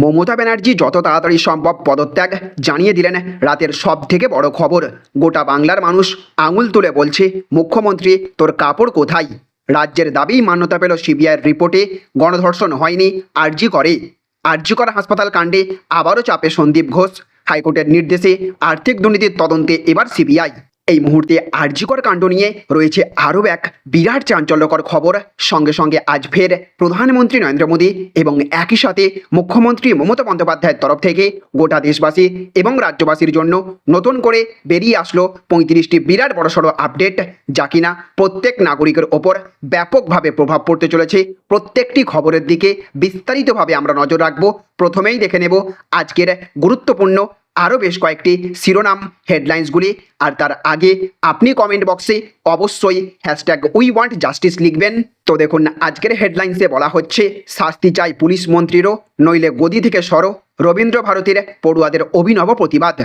মমতা ব্যানার্জি যত তাড়াতাড়ি সম্ভব পদত্যাগ জানিয়ে দিলেন। রাতের সব থেকে বড় খবর, গোটা বাংলার মানুষ আঙুল তুলে বলছে, মুখ্যমন্ত্রী, তোর কাপড় কোথায়? রাজ্যের দাবি মান্যতা পেল সিবিআইয়ের রিপোর্টে, গণধর্ষণ হয়নি, আরজি করে। আরজিকর হাসপাতাল কাণ্ডে আবারও চাপে সন্দীপ ঘোষ। হাইকোর্টের নির্দেশে আর্থিক দুর্নীতির তদন্তে এবার সিবিআই। এই মুহূর্তে আরজিকর কাণ্ড নিয়ে রয়েছে আরও এক বিরাট চাঞ্চল্যকর খবর। সঙ্গে সঙ্গে আজ ফের প্রধানমন্ত্রী নরেন্দ্র মোদী এবং একই সাথে মুখ্যমন্ত্রী মমতা বন্দ্যোপাধ্যায়ের তরফ থেকে গোটা দেশবাসী এবং রাজ্যবাসীর জন্য নতুন করে বেরিয়ে আসলো পঁয়ত্রিশটি বিরাট বড়সড় আপডেট যা কিনা প্রত্যেক নাগরিকের ওপর ব্যাপকভাবে প্রভাব পড়তে চলেছে। প্রত্যেকটি খবরের দিকে বিস্তারিতভাবে আমরা নজর রাখব। প্রথমেই দেখে নেব আজকের গুরুত্বপূর্ণ আরও বেশ কয়েকটি শিরোনাম হেডলাইন্সগুলি আর তার আগে আপনি কমেন্ট বক্সে অবশ্যই হ্যাশট্যাগ উই ওয়ান্ট জাস্টিস লিখবেন। তো দেখুন, আজকের হেডলাইন্সে বলা হচ্ছে, শাস্তি চাই পুলিশ মন্ত্রীরও, নইলে গদি থেকে সরো, রবীন্দ্র ভারতীর পড়ুয়াদের অভিনব প্রতিবাদ।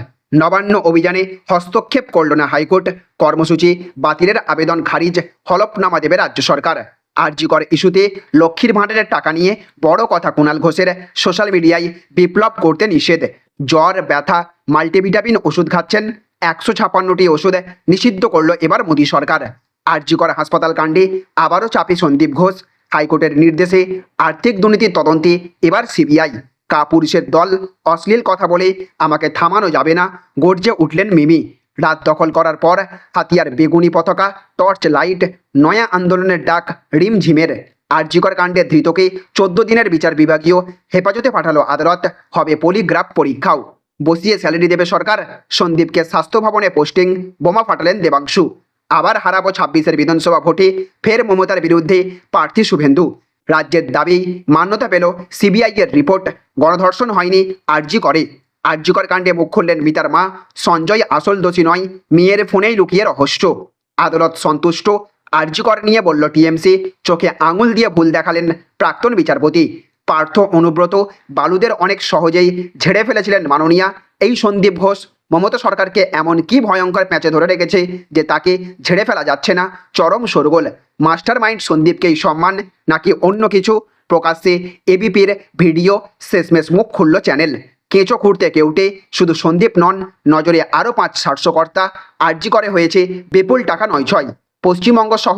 নবান্ন অভিযানে হস্তক্ষেপ করল না হাইকোর্ট, কর্মসূচি বাতিলের আবেদন খারিজ, হলফনামা দেবে রাজ্য সরকার। আরজিকর ইস্যুতে লক্ষ্মীর ভাণ্ডারের টাকা নিয়ে বড় কথা কুণাল ঘোষের সোশ্যাল মিডিয়ায় বিপ্লব করতে নিষেধ। জ্বর, ব্যথা, মাল্টিভিটামিন ওষুধ খাচ্ছেন। একশো ছাপান্নটি ওষুধ নিষিদ্ধ করল এবার মোদী সরকার। আরজিকর হাসপাতাল কাণ্ডে আবারও চাপে সন্দীপ ঘোষ। হাইকোর্টের নির্দেশে আর্থিক দুর্নীতির তদন্তে এবার সিবিআই। কাপুরুষের দল অশ্লীল কথা বলে আমাকে থামানো যাবে না, গর্জে উঠলেন মিমি। রাত দখল করার পর হাতিয়ার বেগুনি পতাকা, টর্চ লাইট, নয়া আন্দোলনের ডাক রিমঝিমের। আরজিকর কাণ্ডে ধৃতকে চোদ্দ দিনের বিচার বিভাগীয় হেফাজতে পাঠালো আদালত। হবে পলিগ্রাফ পরীক্ষাও। বসিয়ে স্যালারি দেবে সরকার। সন্দীপকে স্বাস্থ্য ভবনে পোস্টিং। বোমা ফাটালেন দেবাংশু। আবার হারাবো ছাব্বিশের বিধানসভা ভোটে ফের মমতার বিরুদ্ধে প্রার্থী শুভেন্দু। রাজ্যের দাবি, মান্যতা পেল সিবিআই এর রিপোর্ট। গণধর্ষণ হয়নি আরজি করে। আরজিকর কাণ্ডে মুখ খুললেন মিতার মা। সঞ্জয় আসল দোষী নয়, মেয়ের ফোনেই লুকিয়ে রহস্য। আদালত সন্তুষ্ট আরজিকর নিয়ে বলল, টিএমসি, চোখে আঙুল দিয়ে ভুল দেখালেন প্রাক্তন বিচারপতি। পার্থ অনুব্রত বালুদের অনেক সহজেই ঝেড়ে ফেলেছিলেন মাননীয়া। এই সন্দীপ ঘোষ মমতা সরকারকে এমন কি ভয়ঙ্কর প্যাঁচে ধরে রেখেছে যে তাকে ঝেড়ে ফেলা যাচ্ছে না? চরম শোরগোল। মাস্টার মাইন্ড সন্দীপকেই সম্মান, নাকি অন্য কিছু? প্রকাশ্যে এবিপির ভিডিও শেষমেশ মুখ খুলল চ্যানেল। কেঁচো খুঁড়তে কেউটে শুধু সন্দীপ নন, নজরে আরও পাঁচ সাতশোকর্তা আর্জি করে হয়েছে বিপুল টাকা নয় ছয়। পশ্চিমবঙ্গ সহ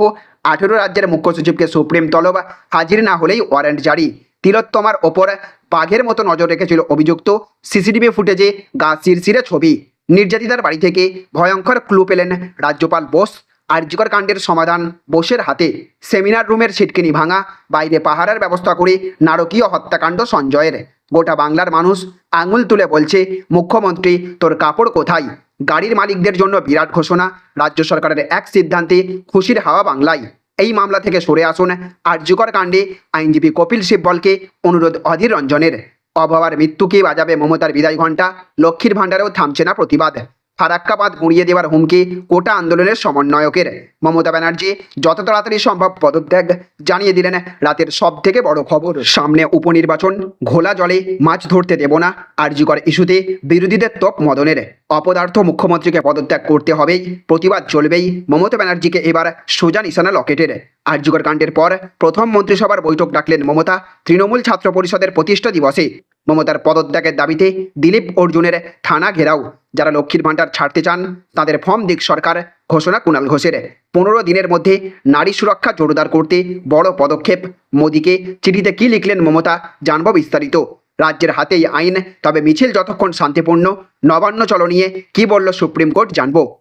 আঠেরো রাজ্যের মুখ্য সচিবকে সুপ্রিম তলব হাজির না হলেই ওয়ারেন্ট জারি। তিলোত্তমার ওপর বাঘের মতো নজর রেখেছিল অভিযুক্ত সিসিটিভি ফুটেজে গা শিরশিরে ছবি। নির্যাতিতার বাড়ি থেকে ভয়ঙ্কর ক্লু পেলেন রাজ্যপাল বোস। আর্যিকর কাণ্ডের সমাধান বোসের হাতে। সেমিনার রুমের ছিটকিনি ভাঙা, বাইরে পাহারার ব্যবস্থা করে নারকীয় হত্যাকাণ্ড সঞ্জয়ের। গোটা বাংলার মানুষ আঙুল তুলে বলছে, মুখ্যমন্ত্রী, তোর কাপড় কোথায়? গাড়ির মালিকদের জন্য বিরাট ঘোষণা, রাজ্য সরকারের এক সিদ্ধান্তে খুশির হাওয়া বাংলায়। এই মামলা থেকে সরে আসুন আর্যকর কাণ্ডে, আইনজীবী কপিল সিব্বলকে অনুরোধ অধীর রঞ্জনের। অভাবার মৃত্যুকে বাজাবে মমতার বিদায় ঘণ্টা? লক্ষ্মীর ভাণ্ডারেও থামছে না প্রতিবাদ। ফারাক্কাবাদ গুঁড়িয়ে দেওয়ার হুমকি কোটা আন্দোলনের সমন্বয়কের। মমতা ব্যানার্জি যত তাড়াতাড়ি সম্ভব পদত্যাগ জানিয়ে দিলেন রাতের সব থেকে বড় খবর। সামনে উপনির্বাচন, ঘোলা জলে মাছ ধরতে দেব না, আরজিকর ইস্যুতে বিরোধীদের তোপ মদনের। অপদার্থ মুখ্যমন্ত্রীকে পদত্যাগ করতে হবেই, প্রতিবাদ চলবেই, মমতা ব্যানার্জিকে এবার সোজা নিশানা লকেটের। আরজিকর কাণ্ডের পর প্রথম মন্ত্রিসভার বৈঠক ডাকলেন মমতা, তৃণমূল ছাত্র পরিষদের প্রতিষ্ঠা দিবসে। মমতার পদত্যাগের দাবিতে দিলীপ অর্জুনের থানা ঘেরাও। যারা লক্ষ্মীর ভাণ্ডার ছাড়তে চান, তাদের ফর্ম দিক সরকার ঘোষণা কুণাল ঘোষের। পনেরো দিনের মধ্যে নারী সুরক্ষা জোরদার করতে বড় পদক্ষেপ। মোদীকে চিঠিতে কি লিখলেন মমতা, জানব বিস্তারিত। রাজ্যের হাতেই আইন, তবে মিছিল যতক্ষণ শান্তিপূর্ণ, নবান্ন চল নিয়ে কি বলল সুপ্রিম কোর্ট জানব।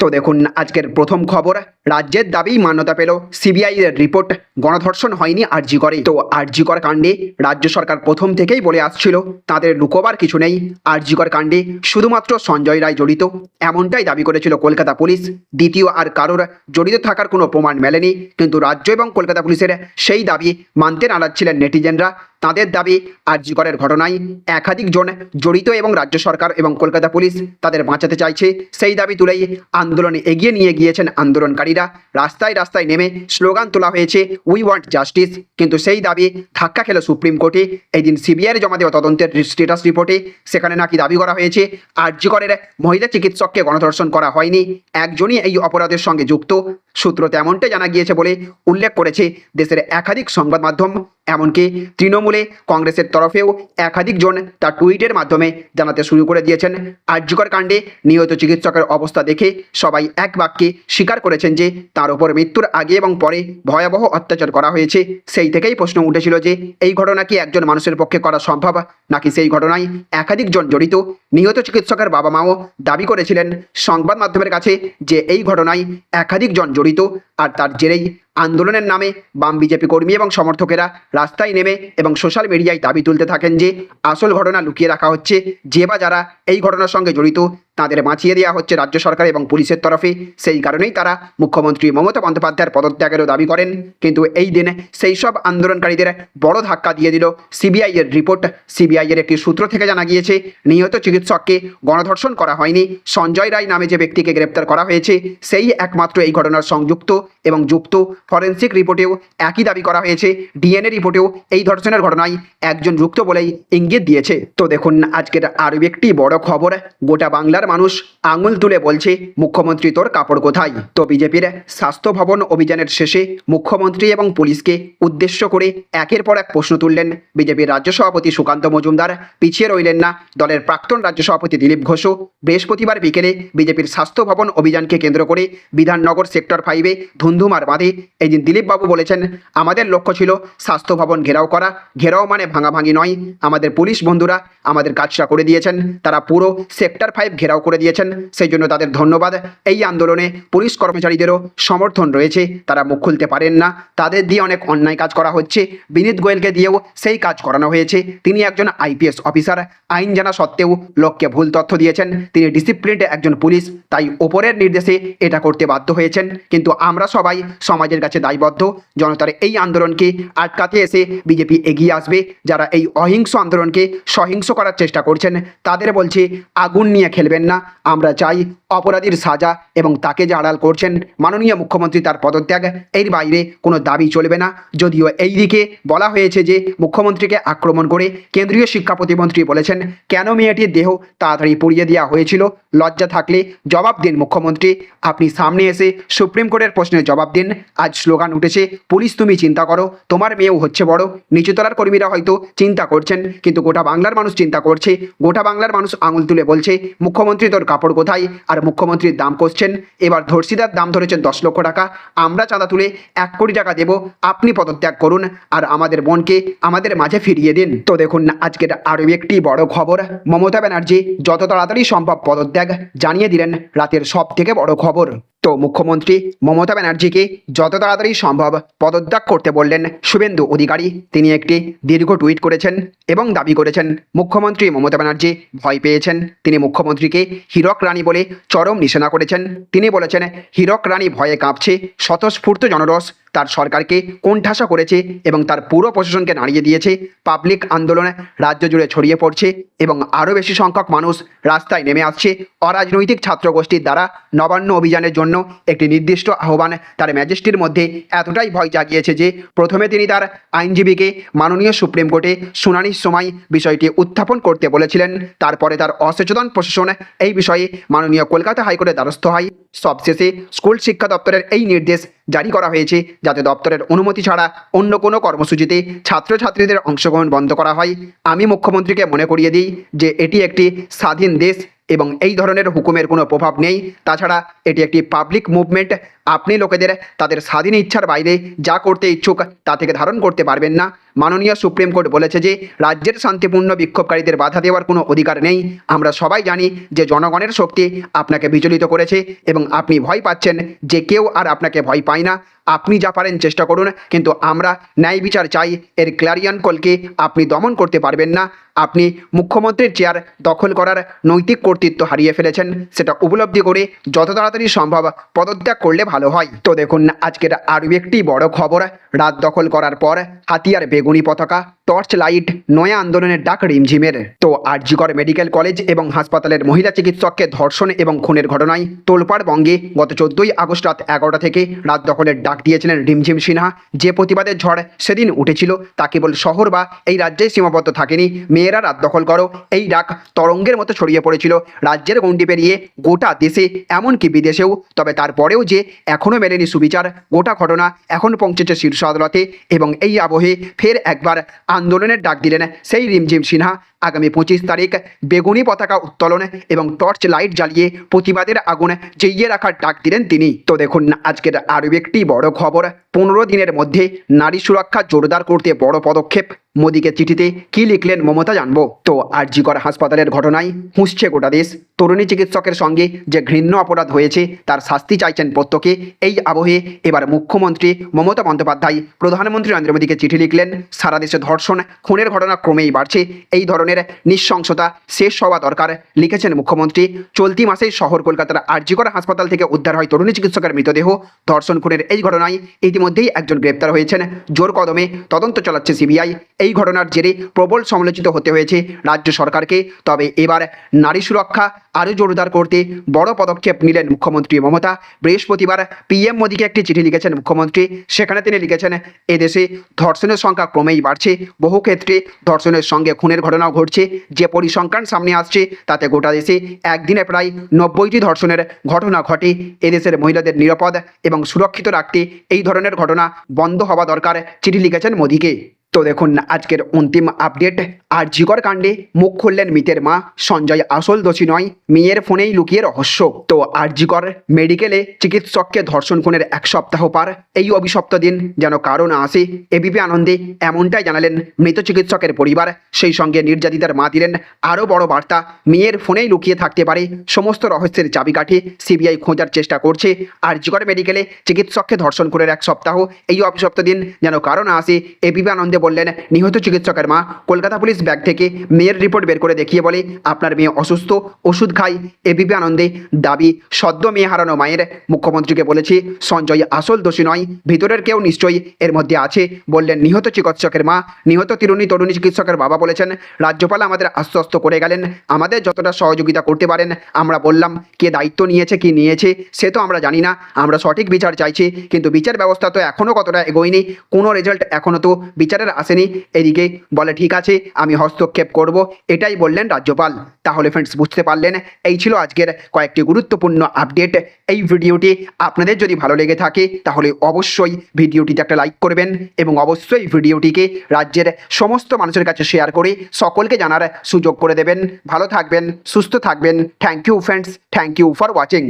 তো দেখুন আজকের প্রথম খবর। রাজ্যের দাবি মান্যতা পেল। সিবিআই এর রিপোর্ট গণধর্ষণ হয়নি আরজি করে। তো আরজিকর কাণ্ডে রাজ্য সরকার প্রথম থেকেই বলে আসছিল, তাদের লুকোবার কিছু নেই। আরজিকর কাণ্ডে শুধুমাত্র সঞ্জয় রায় জড়িত। এমনটাই দাবি করেছিল কলকাতা পুলিশ। দ্বিতীয় আর কারোর জড়িত থাকার কোনো প্রমাণ মেলেনি। কিন্তু রাজ্য এবং কলকাতা পুলিশের সেই দাবি মানতে নারাজ ছিলেন নেটিজেনরা। তাদের দাবি আরজি করের ঘটনায় একাধিক জন জড়িত এবং রাজ্য সরকার এবং কলকাতা পুলিশ তাদের বাঁচাতে চাইছে। সেই দাবি তুলেই আন্দোলনে এগিয়ে নিয়ে গিয়েছেন আন্দোলনকারীরা। রাস্তায় রাস্তায় নেমে স্লোগান তোলা হয়েছে উই ওয়ান্ট জাস্টিস কিন্তু সেই দাবি ধাক্কা খেল সুপ্রিম কোর্টে। এই দিন সিবিআইয়ের জমা দেওয়া তদন্তের স্টেটাস রিপোর্টে সেখানে নাকি দাবি করা হয়েছে আর্যিকরের মহিলা চিকিৎসককে গণধর্ষণ করা হয়নি। একজনই এই অপরাধের সঙ্গে যুক্ত। সূত্র তেমনটাই জানা গিয়েছে বলে উল্লেখ করেছে দেশের একাধিক সংবাদ মাধ্যম। এমনকি তৃণমূলে কংগ্রেসের তরফেও একাধিক জন তার টুইটের মাধ্যমে জানাতে শুরু করে দিয়েছেন। আর্যকর কাণ্ডে নিহত চিকিৎসকের অবস্থা দেখে সবাই এক বাক্যে স্বীকার করেছেন যে তার উপর মৃত্যুর আগে এবং পরে ভয়াবহ অত্যাচার করা হয়েছে। সেই থেকেই প্রশ্ন উঠেছিল যে এই ঘটনা কি একজন মানুষের পক্ষে করা সম্ভব? নাকি সেই ঘটনায় একাধিক জন জড়িত? নিহত চিকিৎসকের বাবা মাও দাবি করেছিলেন সংবাদ মাধ্যমের কাছে যে এই ঘটনায় একাধিক জন জড়িত আর তার জেরেই আন্দোলনের নামে বাম বিজেপি কর্মী এবং সমর্থকেরা রাস্তায় নেমে এবং সোশ্যাল মিডিয়ায় দাবি তুলতে থাকেন যে আসল ঘটনা লুকিয়ে রাখা হচ্ছে যে বা যারা এই ঘটনার সঙ্গে জড়িত তাদের বাঁচিয়ে দেওয়া হচ্ছে রাজ্য সরকার এবং পুলিশের তরফে। সেই কারণেই তারা মুখ্যমন্ত্রী মমতা বন্দ্যোপাধ্যায়ের পদত্যাগেরও দাবি করেন। কিন্তু এই দিনে সেই সব আন্দোলনকারীদের বড় ধাক্কা দিয়ে দিল সিবিআই এর রিপোর্ট। সিবিআই এর একটি সূত্র থেকে জানা গিয়েছে, নিহত চিকিৎসককে গণধর্ষণ করা হয়নি। সঞ্জয় রায় নামে যে ব্যক্তিকে গ্রেপ্তার করা হয়েছে, সেই একমাত্র এই ঘটনার সংযুক্ত এবং যুক্ত। ফরেন্সিক রিপোর্টেও একই দাবি করা হয়েছে। ডিএনএ রিপোর্টেও এই ধর্ষণের ঘটনায় একজন যুক্ত বলেই ইঙ্গিত দিয়েছে। তো দেখুন, আজকের আরও একটি বড় খবর। গোটা বাংলার মানুষ আঙুল তুলে বলছে, মুখ্যমন্ত্রী, তোর কাপড় কোথায়? তো বিজেপির স্বাস্থ্য ভবন অভিযানের শেষে মুখ্যমন্ত্রী এবং পুলিশকে উদ্দেশ্য করে একের পর এক প্রশ্ন তুললেন বিজেপির রাজ্য সভাপতি সুকান্ত মজুমদার। পিছিয়ে রইলেন না দলের প্রাক্তন রাজ্য সভাপতি দিলীপ ঘোষও বৃহস্পতিবার বিকেলে বিজেপির স্বাস্থ্য ভবন অভিযানকে কেন্দ্র করে বিধাননগর সেক্টর ফাইভে ধুন্ধুমার বাঁধে এই দিন দিলীপবাবু বলেছেন, আমাদের লক্ষ্য ছিল স্বাস্থ্য ভবন ঘেরাও করা। ঘেরাও মানে ভাঙাভাঙি নয়। আমাদের পুলিশ বন্ধুরা আমাদের কাজটা করে দিয়েছেন। তারা পুরো সেক্টর ফাইভ ঘেরাও করে দিয়েছেন। সেই জন্য তাদের ধন্যবাদ। এই আন্দোলনে পুলিশ কর্মচারীদেরও সমর্থন রয়েছে। তারা মুখ খুলতে পারেন না। তাদের দিয়ে অনেক অন্যায় কাজ করা হচ্ছে। বিনীত গোয়েলকে দিয়েও সেই কাজ করানো হয়েছে। তিনি একজন আইপিএস অফিসার। আইন জানা সত্ত্বেও লোককে ভুল তথ্য দিয়েছেন। তিনি ডিসিপ্লিনড একজন পুলিশ। তাই ওপরের নির্দেশে এটা করতে বাধ্য হয়েছেন। কিন্তু আমরা সবাই সমাজের কাছে দায়বদ্ধ। জনতার এই আন্দোলনকে আটকাতে এসে বিজেপি এগিয়ে আসবে। যারা এই অহিংস আন্দোলনকে সহিংস করার চেষ্টা করছেন, তাদের বলছে, আগুন নিয়ে খেলবেন আমরা চাই অপরাধীর সাজা এবং তাকে যে আড়াল করছেন মাননীয় মুখ্যমন্ত্রী তার পদত্যাগ, এর বাইরে কোনো দাবি চলবে না। যদিও এই দিকে বলা হয়েছে যে মুখ্যমন্ত্রীকে আক্রমণ করে কেন্দ্রীয় শিক্ষা প্রতিমন্ত্রী বলেছেন, কেন মেয়েটির দেহ তাড়াতাড়ি পুড়িয়ে দেওয়া হয়েছিল? লজ্জা থাকলে জবাব দিন মুখ্যমন্ত্রী। আপনি সামনে এসে সুপ্রিম কোর্টের প্রশ্নের জবাব দিন। আজ স্লোগান উঠেছে, পুলিশ তুমি চিন্তা করো, তোমার মেয়েও হচ্ছে বড়। নিচুতলার কর্মীরা হয়তো চিন্তা করছেন, কিন্তু গোটা বাংলার মানুষ চিন্তা করছে। গোটা বাংলার মানুষ আঙুল তুলে বলছে, মুখ্যমন্ত্রী তোর কাপড় কোথায়? আর মুখ্যমন্ত্রীর দাম কষছেন। এবার ধর্ষিতার দাম ধরেছেন দশ লক্ষ টাকা। আমরা চাঁদা তুলে এক কোটি টাকা দেব। আপনি পদত্যাগ করুন। আর আমাদের বোনকে আমাদের মাঝে ফিরিয়ে দিন। তো দেখুন, আজকের আরও একটি বড় খবর। মমতা ব্যানার্জি যত তাড়াতাড়ি সম্ভব পদত্যাগ জানিয়ে দিলেন। রাতের সব থেকে বড় খবর। মুখ্যমন্ত্রী মমতা ব্যানার্জিকে যত তাড়াতাড়ি সম্ভব পদত্যাগ করতে বললেন শুভেন্দু অধিকারী। তিনি একটি দীর্ঘ টুইট করেছেন এবং দাবি করেছেন, মুখ্যমন্ত্রী মমতা ব্যানার্জি ভয় পেয়েছেন। তিনি মুখ্যমন্ত্রীকে হীরক রানী বলে চরম নিশানা করেছেন। তিনি বলেছেন, হীরক রানী ভয়ে কাঁপছে, স্বতঃস্ফূর্ত জনরস তার সরকারকে কোণঠাসা করেছে এবং তার পুরো প্রশাসনকে নাড়িয়ে দিয়েছে। পাবলিক আন্দোলনে রাজ্য জুড়ে ছড়িয়ে পড়ছে এবং আরও বেশি সংখ্যক মানুষ রাস্তায় নেমে আসছে অরাজনৈতিক ছাত্র গোষ্ঠীর দ্বারা নবান্ন অভিযানের জন্য একটি নির্দিষ্ট আহ্বান। তার ম্যাজেস্টির মধ্যে এতটাই ভয় জাগিয়েছে যে প্রথমে তিনি তার আইনজীবীকে মাননীয় সুপ্রিম কোর্টে শুনানির সময় বিষয়টি উত্থাপন করতে বলেছিলেন। তারপরে তার অসচেতন প্রশাসন এই বিষয়ে মাননীয় কলকাতা হাইকোর্টের দ্বারস্থ হয়। সবশেষে স্কুল শিক্ষা দপ্তরের এই নির্দেশ জারি করা হয়েছে, যাতে দপ্তরের অনুমতি ছাড়া অন্য কোনো কর্মসূচিতে ছাত্রছাত্রীদের অংশগ্রহণ বন্ধ করা হয়। আমি মুখ্যমন্ত্রীকে মনে করিয়ে দিই যে এটি একটি স্বাধীন দেশ এবং এই ধরনের হুকুমের কোনো প্রভাব নেই। তাছাড়া এটি একটি পাবলিক মুভমেন্ট আপনি লোকেদের তাদের স্বাধীন ইচ্ছার বাইরে যা করতে ইচ্ছুক তা থেকে ধারণ করতে পারবেন না। মাননীয় সুপ্রিম কোর্ট বলেছে যে, রাজ্যের শান্তিপূর্ণ বিক্ষোভকারীদের বাধা দেওয়ার কোনো অধিকার নেই। আমরা সবাই জানি যে, জনগণের শক্তি আপনাকে বিচলিত করেছে এবং আপনি ভয় পাচ্ছেন যে, কেউ আর আপনাকে ভয় পায় না। আপনি যা পারেন চেষ্টা করুন, কিন্তু আমরা ন্যায় বিচার চাই। এর ক্লারিয়ান কলকে আপনি দমন করতে পারবেন না। আপনি মুখ্যমন্ত্রীর চেয়ার দখল করার নৈতিক কর্তৃত্ব হারিয়ে ফেলেছেন। সেটা উপলব্ধি করে যত তাড়াতাড়ি সম্ভব পদত্যাগ করলে ভালো হয়। তো দেখুন, আজকের আরও একটি বড় খবর। রাত দখল করার পর হাতিয়ার বেগুনি পতাকা, টর্চ লাইট, নয়া আন্দোলনের ডাক রিমঝিমের। তো আরজিকর মেডিকেল কলেজ এবং হাসপাতালের মহিলা চিকিৎসককে ধর্ষণ এবং খুনের ঘটনায় তোলপাড় বঙ্গে গত চোদ্দই আগস্ট রাত এগারোটা থেকে রাত দখলের ডাক দিয়েছিলেন রিমঝিম সিনহা। যে প্রতিবাদের ঝড় সেদিন উঠেছিল, তা কেবল শহর বা এই রাজ্যেই সীমাবদ্ধ থাকেনি। মেয়েরা রাত দখল করো, এই ডাক তরঙ্গের মতো ছড়িয়ে পড়েছিল। রাজ্যের গণ্ডি পেরিয়ে গোটা দেশে, এমনকি বিদেশেও। তবে তারপরেও যে এখনও মেলেনি সুবিচার, গোটা ঘটনা এখন পৌঁছেছে শীর্ষ আদালতে এবং এই আবহে ফের একবার আন্দোলনের ডাক দিলেন সেই রিমঝিম সিনহা। আগামী পঁচিশ তারিখ বেগুনি পতাকা উত্তোলন এবং টর্চ লাইট জ্বালিয়ে প্রতিবাদের আগুন জেইয়ে রাখার ডাক দিলেন তিনি। তো দেখুন, আজকের আরও একটি বড় খবর। পনেরো দিনের মধ্যে নারী সুরক্ষা জোরদার করতে বড় পদক্ষেপ। মোদীকে চিঠিতে কি লিখলেন মমতা জানব। তো আরজিকর হাসপাতালের ঘটনায় হুঁসছে গোটা দেশ। তরুণী চিকিৎসকের সঙ্গে যে ঘৃণ্য অপরাধ হয়েছে, তার শাস্তি চাইছেন প্রত্যেকে। এই আবহে এবার মুখ্যমন্ত্রী মমতা বন্দ্যোপাধ্যায় প্রধানমন্ত্রী নরেন্দ্র মোদীকে চিঠি লিখলেন। সারা দেশে ধর্ষণ, খুনের ঘটনা ক্রমেই বাড়ছে। এই ধরনের নৃশংসতা শেষ হওয়া দরকার, লিখেছেন মুখ্যমন্ত্রী। চলতি মাসে শহর কলকাতার আরজিকর হাসপাতাল থেকে উদ্ধার হয় তরুণী চিকিৎসকের মৃতদেহ। ধর্ষণ খুনের এই ঘটনায় ইতিমধ্যেই একজন গ্রেপ্তার হয়েছেন। জোর কদমে তদন্ত চালাচ্ছে সিবিআই। এই ঘটনার জেরে প্রবল সমালোচিত হতে হয়েছে রাজ্য সরকারকে। তবে এবার নারী সুরক্ষা আরও জোরদার করতে বড় পদক্ষেপ নিলেন মুখ্যমন্ত্রী মমতা। বৃহস্পতিবার পিএম মোদীকে একটি চিঠি লিখেছেন মুখ্যমন্ত্রী। সেখানে তিনি লিখেছেন, এদেশে ধর্ষণের সংখ্যা ক্রমেই বাড়ছে। বহু ক্ষেত্রে ধর্ষণের সঙ্গে খুনের ঘটনাও ঘটছে। যে পরিসংখ্যান সামনে আসছে, তাতে গোটা দেশে একদিনে প্রায় নব্বইটি ধর্ষণের ঘটনা ঘটে। এদেশের মহিলাদের নিরাপদ এবং সুরক্ষিত রাখতে এই ধরনের ঘটনা বন্ধ হওয়া দরকার। চিঠি লিখেছেন মোদীকে। তো দেখুন, আজকের অন্তিম আপডেট আর জিকর কাণ্ডে মুখ খুললেন মিতের মা, সঞ্জয় আসল দোষী নয়, মেয়ের ফোনেই লুকিয়ে রহস্য। তো আরজিকর মেডিকেলে চিকিৎসককে ধর্ষণ খুনের এক সপ্তাহ পার, এই অভিশপ্ত দিন যেন কারও না আসে এবিপি আনন্দে এমনটাই জানালেন মৃত চিকিৎসকের পরিবার। সেই সঙ্গে নির্যাতিতার মা দিলেন আরও বড় বার্তা, মেয়ের ফোনেই লুকিয়ে থাকতে পারে, সমস্ত রহস্যের চাবিকাঠি সিবিআই খোঁজার চেষ্টা করছে। আরজিকর মেডিকেলে চিকিৎসককে ধর্ষণ খুনের এক সপ্তাহ, এই অভিশপ্ত দিন যেন কারও না আসে এবিপি আনন্দে বললেন, নিহত চিকিৎসকের মা, কলকাতা পুলিশ ব্যাগ থেকে মেয়ের রিপোর্ট বের করে দেখিয়ে বলে, আপনার মেয়ে অসুস্থ, ওষুধ খাই এবিপি আনন্দে দাবি সদ্য মেয়ে হারানো মায়ের। মুখ্যমন্ত্রীকে বলেছি, সঞ্জয় আসল দোষী নয়, ভিতরের কেউ নিশ্চয়ই এর মধ্যে আছে। বললেন, নিহত চিকিৎসকের মা, নিহত তিরুণী তরুণী চিকিৎসকের বাবা বলেছেন, রাজ্যপাল আমাদের আশ্বস্ত করে গেলেন, আমাদের যতটা সহযোগিতা করতে পারেন, আমরা বললাম, কে দায়িত্ব নিয়েছে, কি নিয়েছে, সে তো আমরা জানি না, আমরা সঠিক বিচার চাইছি, কিন্তু বিচার ব্যবস্থা তো এখনও কতটা এগোয়নি, কোনো রেজাল্ট এখনও তো বিচারের আসেনি, এদিকে বলে, ঠিক আছে, আমি হস্তক্ষেপ করব। এটাই বললেন রাজ্যপাল। তাহলে ফ্রেন্ডস বুঝতে পারলেন, এই ছিল আজকের কয়েকটি গুরুত্বপূর্ণ আপডেট এই ভিডিওটি আপনাদের যদি ভালো লেগে থাকে, তাহলে অবশ্যই ভিডিওটিতে একটা লাইক করবেন এবং অবশ্যই ভিডিওটিকে রাজ্যের সমস্ত মানুষের কাছে শেয়ার করে সকলকে জানার সুযোগ করে দেবেন। ভালো থাকবেন, সুস্থ থাকবেন। Thank you friends thank you for watching